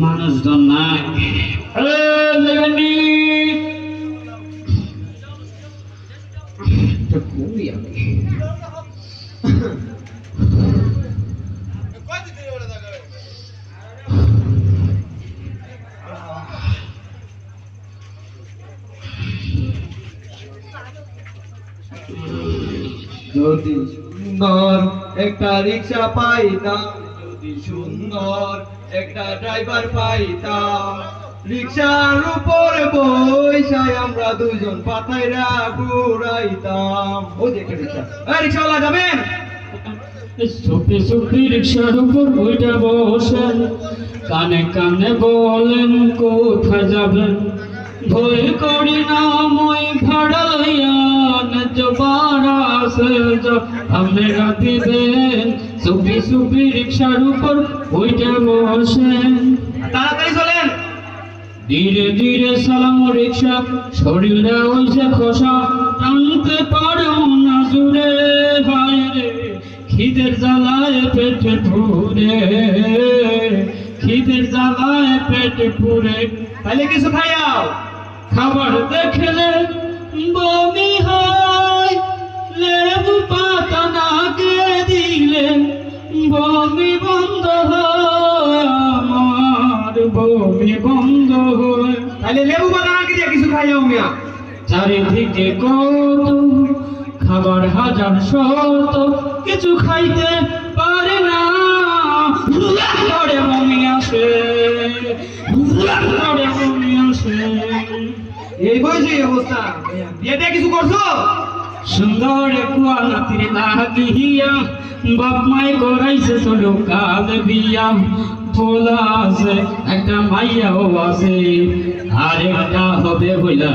মানুষজন নাই? যদি সুন্দর একটা রিক্সা পাইতাম যদি সুন্দর, একটা ড্রাইভার পাইতাম। রিক্সার উপর বইসাই আমরা দুজন পাতাইরা ঘুরাইতাম। ও একটা রিক্সা। রিক্সাওয়ালা যাবেন? সুপি সুপি রিক্সার উপর বইটা বসেন কানে কানে বলেন, কোথায় যাবেন? ভয় করি না রিক্সার উপর বসেন তাড়াতাড়ি চলেন। ধীরে ধীরে সালাম রিক্সা খসা টানতে পারো না জুড়ে হায় রে খিদের জ্বালায় পেটে পুরে খিদের জ্বালায় পেটে পুরে তাহলে কিছু খাইয়াও। খাবার দেখলে বমি হয়। বমি বন্ধ হয় তাহলে লেবু বাগান দিয়ে কিছু খাইয়াও মিয়া চারিদিকে কত খাবার হাজার শত কিছু খাইতে পারে না। করে বমি আসে করে বমি আসে। এই বয়সে অবস্থা। বিয়েতে কিছু করছ? সুন্দর কুয়া নাতির লাগিয়া বাপ মাই করাইছে ছোট কাল বিয়া ভোলা আছে, একটা মাইয়াও আছে। আর একটা হবে বইলা